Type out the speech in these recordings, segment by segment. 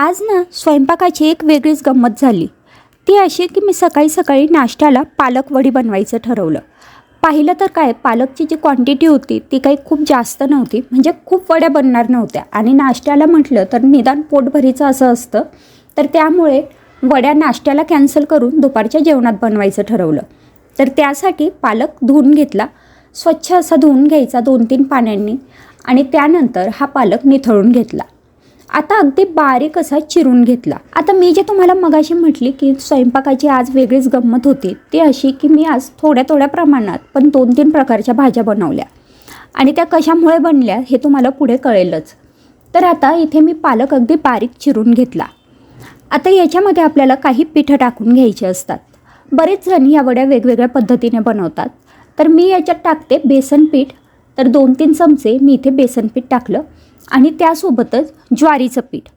आज ना स्वयंपाकाची एक वेगळीच गंमत झाली. ती अशी की मी सकाळी सकाळी नाश्त्याला पालक वडी बनवायचं ठरवलं. पाहिलं तर काय पालकची जी क्वांटिटी होती ती काही खूप जास्त नव्हती म्हणजे खूप वड्या बनणार नव्हत्या. आणि नाश्त्याला म्हटलं तर निदान पोटभरीचं असं असतं. तर त्यामुळे वड्या नाश्त्याला कॅन्सल करून दुपारच्या जेवणात बनवायचं ठरवलं. तर त्यासाठी पालक धुवून घेतला. स्वच्छ असा धुवून घ्यायचा दोन तीन पाण्यांनी. आणि त्यानंतर हा पालक निथळून घेतला. आता अगदी बारीक असा चिरून घेतला. आता मी जे तुम्हाला मगाशी म्हटली की स्वयंपाकाची आज वेगळीच गंमत होती ती अशी की मी आज थोड्या थोड्या प्रमाणात पण दोन तीन प्रकारच्या भाज्या बनवल्या. आणि त्या कशामुळे बनल्या हे तुम्हाला पुढे कळेलच. तर आता इथे मी पालक अगदी बारीक चिरून घेतला. आता याच्यामध्ये आपल्याला काही पिठं टाकून घ्यायची असतात. बरेच जण या वड्या वेगवेगळ्या पद्धतीने बनवतात. तर मी याच्यात टाकते बेसन पीठ. तर दोन तीन चमचे मी इथे बेसन पीठ टाकलं. आणि त्यासोबतच ज्वारीचं पीठ.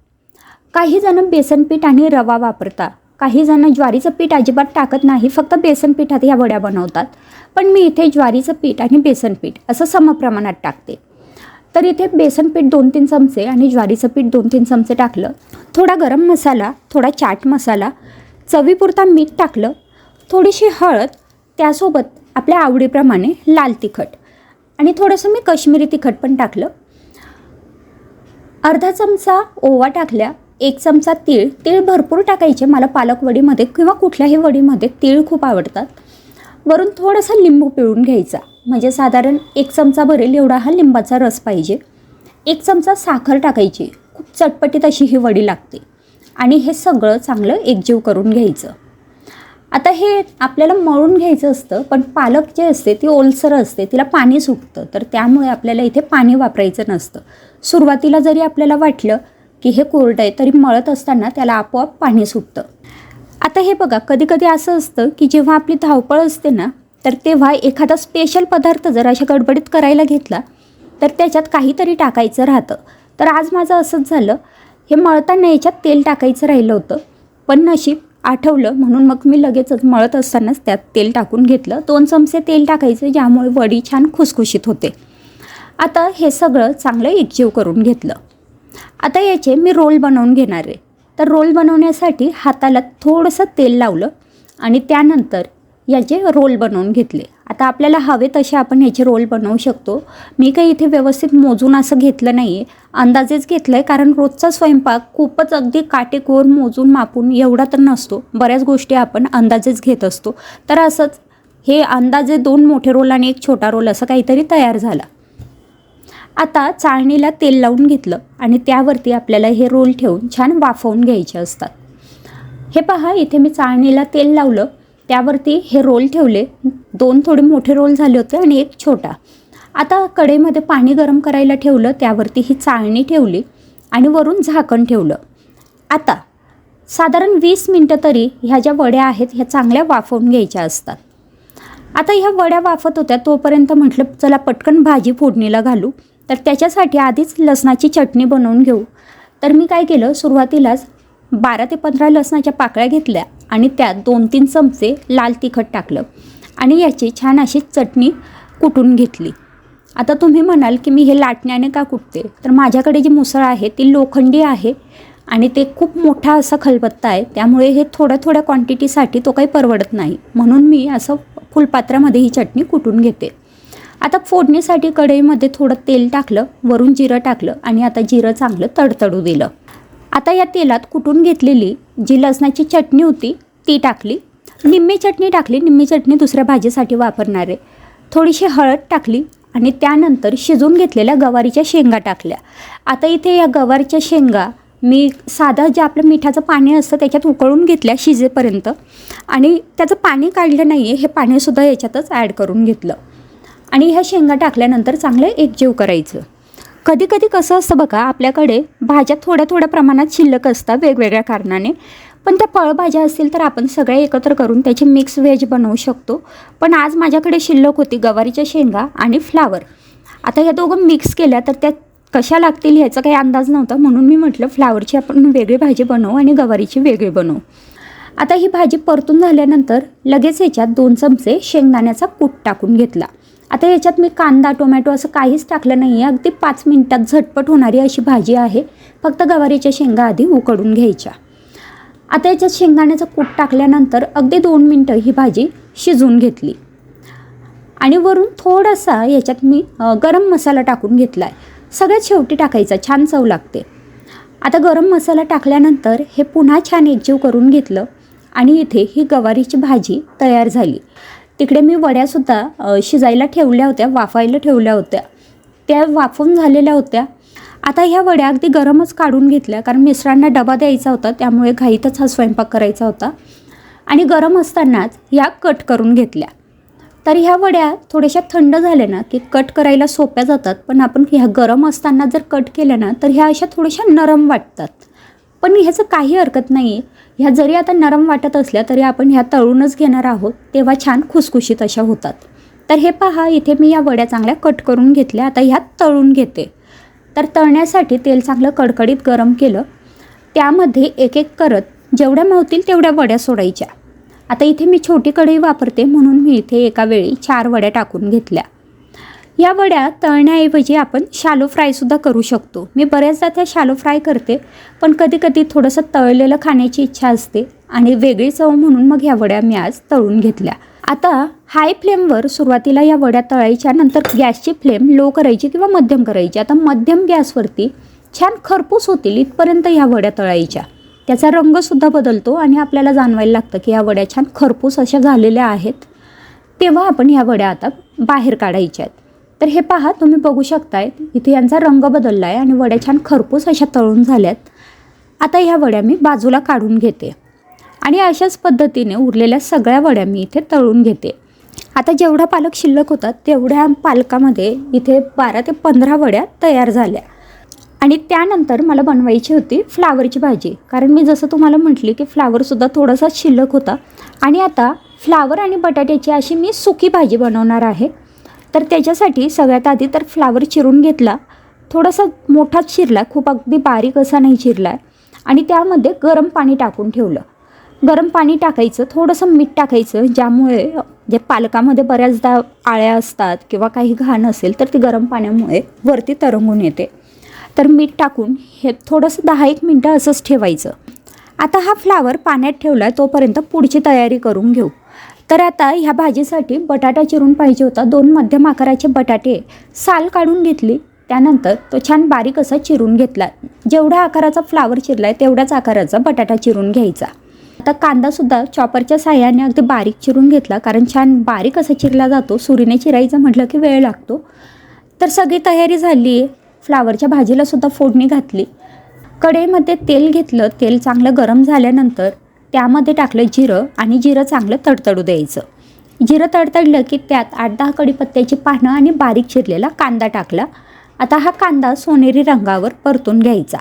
काही जण बेसन पीठ आणि रवा वापरतात. काही जण ज्वारीचं पीठ अजिबात टाकत नाही फक्त बेसन पिठात ह्या वड्या बनवतात. पण मी इथे ज्वारीचं पीठ आणि बेसन पीठ असं समप्रमाणात टाकते. तर इथे बेसन पीठ दोन तीन चमचे आणि ज्वारीचं पीठ दोन तीन चमचे टाकलं. थोडा गरम मसाला थोडा चाट मसाला चवीपुरता मीठ टाकलं. थोडीशी हळद त्यासोबत आपल्या आवडीप्रमाणे लाल तिखट आणि थोडंसं मी कश्मीरी तिखट पण टाकलं. अर्धा चमचा ओवा टाकल्या एक चमचा तीळ तीळ भरपूर टाकायचे मला पालक वडीमध्ये किंवा कुठल्याही वडीमध्ये तीळ खूप आवडतात. वरून थोडासा लिंबू पिळून घ्यायचा. म्हणजे साधारण एक चमचा भरेल एवढा हा लिंबाचा रस पाहिजे. एक चमचा साखर टाकायची. खूप चटपटीत अशी ही वडी लागते. आणि हे सगळं चांगलं एकजीव करून घ्यायचं. आता हे आपल्याला मळून घ्यायचं असतं पण पालक जे असते ती ओलसर असते तिला पाणी सुटतं तर त्यामुळे आपल्याला इथे पाणी वापरायचं नसतं. सुरुवातीला जरी आपल्याला वाटलं की हे कोरडं आहे तरी मळत असताना त्याला आपोआप पाणी सुटतं. आता हे बघा कधीकधी असं असतं की जेव्हा आपली धावपळ असते ना तर तेव्हा एखादा स्पेशल पदार्थ जर अशा गडबडीत करायला घेतला तर त्याच्यात काहीतरी टाकायचं राहतं. तर आज माझं असंच झालं. हे मळताना याच्यात तेल टाकायचं राहिलं होतं पण नशीब आठवलं. म्हणून मग मी लगेचच मळत असतानाच त्यात तेल टाकून घेतलं. दोन चमचे तेल टाकायचे ज्यामुळे वडी छान खुसखुशीत होते. आता हे सगळं चांगलं एकजीव करून घेतलं. आता याचे मी रोल बनवून घेणार आहे. तर रोल बनवण्यासाठी हाताला थोडंसं तेल लावलं आणि त्यानंतर याचे रोल बनवून घेतले. आता आपल्याला हवे तसे आपण ह्याचे रोल बनवू शकतो. मी काही इथे व्यवस्थित मोजून असं घेतलं नाही आहे अंदाजेच घेतलं आहे कारण रोजचा स्वयंपाक खूपच अगदी काटेकोर मोजून मापून एवढा तर नसतो. बऱ्याच गोष्टी आपण अंदाजेच घेत असतो. तर असंच हे अंदाजे दोन मोठे रोल आणि एक छोटा रोल असं काहीतरी तयार झाला. आता चाळणीला तेल लावून घेतलं आणि त्यावरती आपल्याला हे रोल ठेवून छान वाफवून घ्यायचे असतात. हे पहा इथे मी चाळणीला तेल लावलं. त्यावरती हे रोल ठेवले. दोन थोडे मोठे रोल झाले होते आणि एक छोटा. आता कढईमध्ये पाणी गरम करायला ठेवलं त्यावरती ही चाळणी ठेवली आणि वरून झाकण ठेवलं. आता साधारण वीस मिनटं तरी ह्या ज्या वड्या आहेत ह्या चांगल्या वाफवून घ्यायच्या असतात. आता ह्या वड्या वाफत होत्या तोपर्यंत म्हटलं चला पटकन भाजी फोडणीला घालू. तर त्याच्यासाठी आधीच लसणाची चटणी बनवून घेऊ. तर मी काय केलं सुरुवातीलाच बारा ते पंधरा लसणाच्या पाकळ्या घेतल्या आणि त्यात दोन तीन चमचे लाल तिखट टाकलं. आणि याची छान अशी चटणी कुटून घेतली. आता तुम्ही म्हणाल की मी हे लाटण्याने का कुटते? तर माझ्याकडे जी मुसळ आहे ती लोखंडी आहे आणि ते खूप मोठा असा खलबत्ता आहे. त्यामुळे हे थोड्या थोड्या क्वांटिटीसाठी तो काही परवडत नाही. म्हणून मी असं फुलपात्रामध्ये ही चटणी कुटून घेते. आता फोडणीसाठी कढईमध्ये थोडं तेल टाकलं वरून जिरं टाकलं आणि आता जिरं चांगलं तडतडू दिलं. आता या तेलात कुटून घेतलेली जी लसणाची चटणी होती ती टाकली. निम्मी चटणी टाकली निम्मी चटणी दुसऱ्या भाजीसाठी वापरणार आहे. थोडीशी हळद टाकली आणि त्यानंतर शिजवून घेतलेल्या गवारीच्या शेंगा टाकल्या. आता इथे या गवारीच्या शेंगा मी साधा जे आपलं मिठाचं पाणी असतं त्याच्यात उकळून घेतल्या शिजेपर्यंत आणि त्याचं पाणी काढलं नाही आहे हे पाणीसुद्धा याच्यातच ॲड करून घेतलं. आणि ह्या शेंगा टाकल्यानंतर चांगलं एकजीव करायचं. कधी कधी कसं असतं बघा आपल्याकडे भाज्या थोड्या थोड्या प्रमाणात शिल्लक असतात वेगवेगळ्या कारणाने. पण त्या फळभाज्या असतील तर आपण सगळे एकत्र करून त्याचे मिक्स व्हेज बनवू शकतो. पण आज माझ्याकडे शिल्लक होती गवारीच्या शेंगा आणि फ्लावर आता या दोघं मिक्स केल्या तर त्या कशा लागतील ह्याचा काही अंदाज नव्हता. म्हणून मी म्हटलं फ्लावरची आपण वेगळी भाजी बनवू आणि गवारीची वेगळी बनवू. आता ही भाजी परतून झाल्यानंतर लगेच याच्यात दोन चमचे शेंगदाण्याचा कूट टाकून घेतला. आता याच्यात मी कांदा टोमॅटो असं काहीच टाकलं नाही आहे अगदी पाच मिनटात झटपट होणारी अशी भाजी आहे. फक्त गवारीच्या शेंगा आधी उकडून घ्यायच्या. आता याच्यात शेंगदाण्याचं कूट टाकल्यानंतर अगदी दोन मिनटं ही भाजी शिजवून घेतली. आणि वरून थोडासा याच्यात मी गरम मसाला टाकून घेतला आहे सगळ्यात शेवटी टाकायचा छान चव लागते. आता गरम मसाला टाकल्यानंतर हे पुन्हा छान एकजीव करून घेतलं आणि इथे ही गवारीची भाजी तयार झाली. तिकडे मी वड्यासुद्धा शिजायला ठेवल्या होत्या वाफायला ठेवल्या होत्या. त्या वाफून झालेल्या होत्या. आता ह्या वड्या अगदी गरमच काढून घेतल्या कारण मिस्टरांना डबा द्यायचा होता त्यामुळे घाईतच हा स्वयंपाक करायचा होता. आणि गरम असतानाच ह्या कट करून घेतल्या. तर ह्या वड्या थोड्याशा थंड झाल्या ना की कट करायला सोप्या जातात पण आपण ह्या गरम असताना जर कट केल्या ना तर ह्या अशा थोड्याशा नरम वाटतात. पण ह्याचं काही हरकत नाही आहे ह्या जरी आता नरम वाटत असल्या तरी आपण ह्या तळूनच घेणार आहोत तेव्हा छान खुसखुशीत अशा होतात. तर हे पहा इथे मी या वड्या चांगल्या कट करून घेतल्या आता ह्या तळून घेते. तर तळण्यासाठी तेल चांगलं कडकडीत गरम केलं. त्यामध्ये एक एक करत जेवढ्या मावतील तेवढ्या वड्या सोडायच्या. आता इथे मी छोटी कढई वापरते म्हणून मी इथे एका वेळी चार वड्या टाकून घेतल्या. या वड्या तळण्याऐवजी आपण शालो फ्रायसुद्धा करू शकतो. मी बऱ्याचदा त्या शालो फ्राय करते पण कधीकधी थोडंसं तळलेलं खाण्याची इच्छा असते आणि वेगळी चव म्हणून मग ह्या वड्या मी आज तळून घेतल्या. आता हाय फ्लेमवर सुरुवातीला या वड्या तळायच्या नंतर गॅसची फ्लेम लो करायची किंवा मध्यम करायची. आता मध्यम गॅसवरती छान खरपूस होतील इथपर्यंत ह्या वड्या तळायच्या. त्याचा रंगसुद्धा बदलतो आणि आपल्याला जाणवायला लागतं की ह्या वड्या छान खरपूस अशा झालेल्या आहेत. तेव्हा आपण ह्या वड्या आता बाहेर काढायच्या आहेत. तर हे पहा तुम्ही बघू शकताय इथे यांचा रंग बदलला आहे आणि वड्या छान खरपूस अशा तळून झाल्यात. आता ह्या वड्या मी बाजूला काढून घेते. आणि अशाच पद्धतीने उरलेल्या सगळ्या वड्या मी इथे तळून घेते. आता जेवढा पालक शिल्लक होता तेवढ्या पालकामध्ये इथे बारा ते पंधरा वड्या तयार झाल्या. आणि त्यानंतर मला बनवायची होती फ्लावरची भाजी. कारण मी जसं तुम्हाला म्हटली की फ्लावरसुद्धा थोडासा शिल्लक होता. आणि आता फ्लावर आणि बटाट्याची अशी मी सुकी भाजी बनवणार आहे. तर त्याच्यासाठी सगळ्यात आधी तर फ्लावर चिरून घेतला. थोडासा मोठाच चिरला खूप अगदी बारीक असा नाही चिरला आहे आणि त्यामध्ये गरम पाणी टाकून ठेवलं. गरम पाणी टाकायचं थोडंसं मीठ टाकायचं ज्यामुळे जे पालकामध्ये बऱ्याचदा आळ्या असतात किंवा काही घाण असेल तर ती गरम पाण्यामुळे वरती तरंगून येते. तर मीठ टाकून हे थोडंसं दहा एक मिनटं असंच ठेवायचं. आता हा फ्लावर पाण्यात ठेवला आहे तोपर्यंत पुढची तयारी करून घेऊ. तर आता ह्या भाजीसाठी बटाटा चिरून पाहिजे होता. दोन मध्यम आकाराचे बटाटे साल काढून घेतली त्यानंतर तो छान बारीक असा चिरून घेतला. जेवढ्या आकाराचा फ्लावर चिरला आहे तेवढ्याच आकाराचा बटाटा चिरून घ्यायचा. आता कांदासुद्धा चॉपरच्या साह्याने अगदी बारीक चिरून घेतला कारण छान बारीक असा चिरला जातो. सुरीने चिरायचं म्हटलं की वेळ लागतो. तर सगळी तयारी झाली. आहे फ्लावरच्या भाजीला सुद्धा फोडणी घातली. कढईमध्ये तेल घेतलं. तेल चांगलं गरम झाल्यानंतर त्यामध्ये टाकलं जिरं आणि जिरं चांगलं तडतडू द्यायचं. जिरं तडतडलं की त्यात आठ दहा कडीपत्त्याची पानं आणि बारीक चिरलेला कांदा टाकला. आता हा कांदा सोनेरी रंगावर परतून घ्यायचा.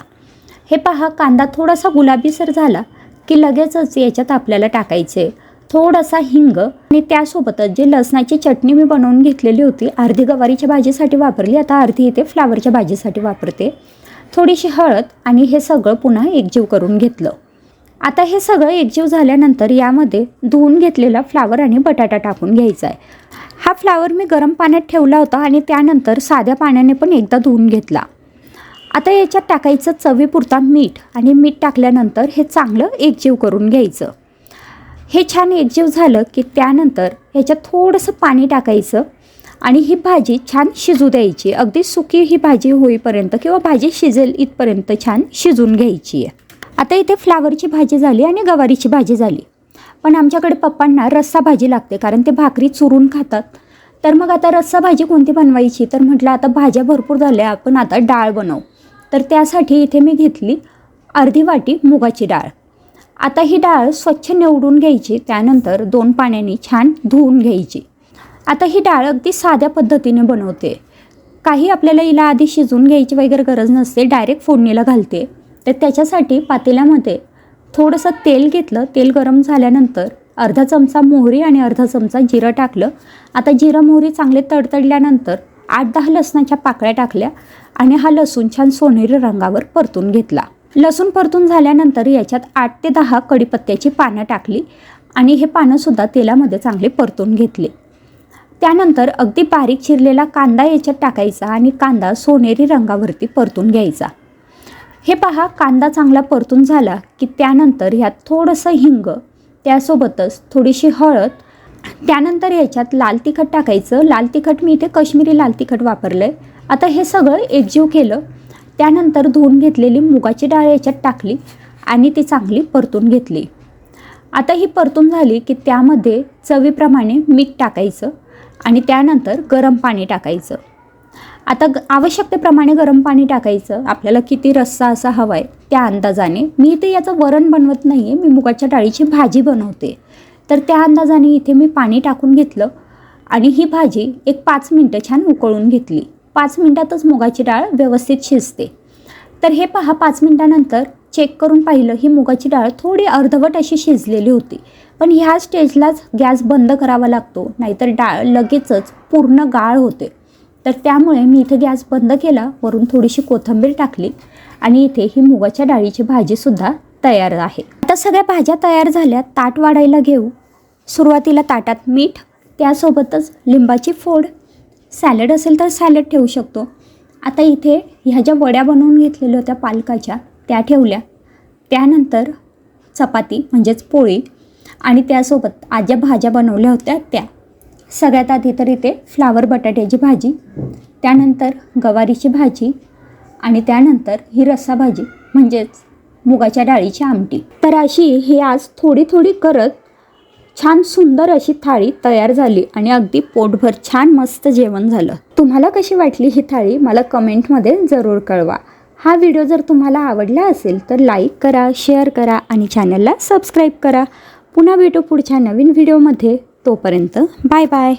हे पहा कांदा थोडासा गुलाबीसर झाला. की लगेचच याच्यात आपल्याला टाकायचे. थोडासा हिंग आणि त्यासोबतच जे लसणाची चटणी मी बनवून घेतलेली होती अर्धी गवारीच्या भाजीसाठी वापरली. आता अर्धी इथे फ्लावरच्या भाजीसाठी वापरते. थोडीशी हळद आणि हे सगळं पुन्हा एकजीव करून घेतलं. आता हे सगळं एकजीव झाल्यानंतर यामध्ये धुवून घेतलेला फ्लावर आणि बटाटा टाकून घ्यायचा आहे. हा फ्लावर मी गरम पाण्यात ठेवला होता आणि त्यानंतर साध्या पाण्याने पण एकदा धुवून घेतला. आता याच्यात टाकायचं चवीपुरता मीठ आणि मीठ टाकल्यानंतर हे चांगलं एकजीव करून घ्यायचं. हे छान एकजीव झालं की त्यानंतर ह्याच्यात थोडंसं पाणी टाकायचं आणि ही भाजी छान शिजू द्यायची. अगदी सुकी ही भाजी होईपर्यंत किंवा भाजी शिजेल इथपर्यंत छान शिजून घ्यायची आहे. आता इथे फ्लावरची भाजी झाली आणि गवारीची भाजी झाली. पण आमच्याकडे पप्पांना रस्सा भाजी लागते कारण ते भाकरी चुरून खातात. तर मग आता रस्सा भाजी कोणती बनवायची? तर म्हटलं आता भाज्या भरपूर झाल्या आपण आता डाळ बनवू. तर त्यासाठी इथे मी घेतली अर्धी वाटी मुगाची डाळ. आता ही डाळ स्वच्छ निवडून घ्यायची त्यानंतर दोन पाण्याने छान धुवून घ्यायची. आता ही डाळ अगदी साध्या पद्धतीने बनवते. काही आपल्याला हिला आधी शिजवून घ्यायची वगैरे गरज नसते डायरेक्ट फोडणीला घालते. तर त्याच्यासाठी पातेल्यामध्ये थोडंसं तेल घेतलं तेल गरम झाल्यानंतर अर्धा चमचा मोहरी आणि अर्धा चमचा जिरं टाकलं. आता जिरं मोहरी चांगले तडतडल्यानंतर आठ दहा लसणाच्या पाकळ्या टाकल्या. आणि हा लसूण छान सोनेरी रंगावर परतून घेतला. लसूण परतून झाल्यानंतर याच्यात आठ ते दहा कडीपत्त्याची पानं टाकली आणि हे पानंसुद्धा तेलामध्ये चांगले परतून घेतले. त्यानंतर अगदी बारीक चिरलेला कांदा याच्यात टाकायचा आणि कांदा सोनेरी रंगावरती परतून घ्यायचा. हे पहा कांदा चांगला परतून झाला की त्यानंतर ह्यात थोडंसं हिंग त्यासोबतच थोडीशी हळद त्यानंतर याच्यात लाल तिखट टाकायचं. लाल तिखट मी इथे कश्मीरी लाल तिखट वापरलं आहे आता हे सगळं एकजीव केलं. त्यानंतर धुवून घेतलेली मुगाची डाळ याच्यात टाकली आणि ती चांगली परतून घेतली. आता ही परतून झाली की त्यामध्ये चवीप्रमाणे मीठ टाकायचं आणि त्यानंतर गरम पाणी टाकायचं. आता ग आवश्यकतेप्रमाणे गरम पाणी टाकायचं. आपल्याला किती रस्सा असा हवा आहे त्या अंदाजाने. मी इथे याचं वरण बनवत नाही आहे मी मुगाच्या डाळीची भाजी बनवते. तर त्या अंदाजाने इथे मी पाणी टाकून घेतलं आणि ही भाजी एक पाच मिनटं छान उकळून घेतली. पाच मिनटातच मुगाची डाळ व्यवस्थित शिजते. तर हे पहा पाच मिनटानंतर चेक करून पाहिलं ही मुगाची डाळ थोडी अर्धवट अशी शिजलेली होती. पण ह्या स्टेजलाच गॅस बंद करावा लागतो नाहीतर डाळ लगेचच पूर्ण गाळ होते. तर त्यामुळे मी इथे गॅस बंद केला वरून थोडीशी कोथिंबीर टाकली आणि इथे ही मुगाच्या डाळीची भाजीसुद्धा तयार आहे. आता सगळ्या भाज्या तयार झाल्या ताट वाढायला घेऊ. सुरुवातीला ताटात मीठ त्यासोबतच लिंबाची फोड. सॅलड असेल तर सॅलड ठेवू शकतो. आता इथे ह्या ज्या वड्या बनवून घेतलेल्या होत्या पालकाच्या त्या ठेवल्या. त्यानंतर चपाती म्हणजेच पोळी आणि त्यासोबत आज ज्या भाज्या बनवल्या होत्या त्या. सगळ्यात आधी तर इथे फ्लावर बटाट्याची भाजी त्यानंतर गवारीची भाजी आणि त्यानंतर ही रस्सा भाजी म्हणजेच मुगाच्या डाळीची आमटी. तर अशी ही आज थोडी थोडी करत छान सुंदर अशी थाळी तयार झाली आणि अगदी पोटभर छान मस्त जेवण झालं. तुम्हाला कशी वाटली ही थाळी मला कमेंटमध्ये जरूर कळवा. हा व्हिडिओ जर तुम्हाला आवडला असेल तर लाईक करा शेअर करा आणि चॅनलला सबस्क्राईब करा. पुन्हा भेटू पुढच्या नवीन व्हिडिओमध्ये. तोपर्यंत बाय बाय.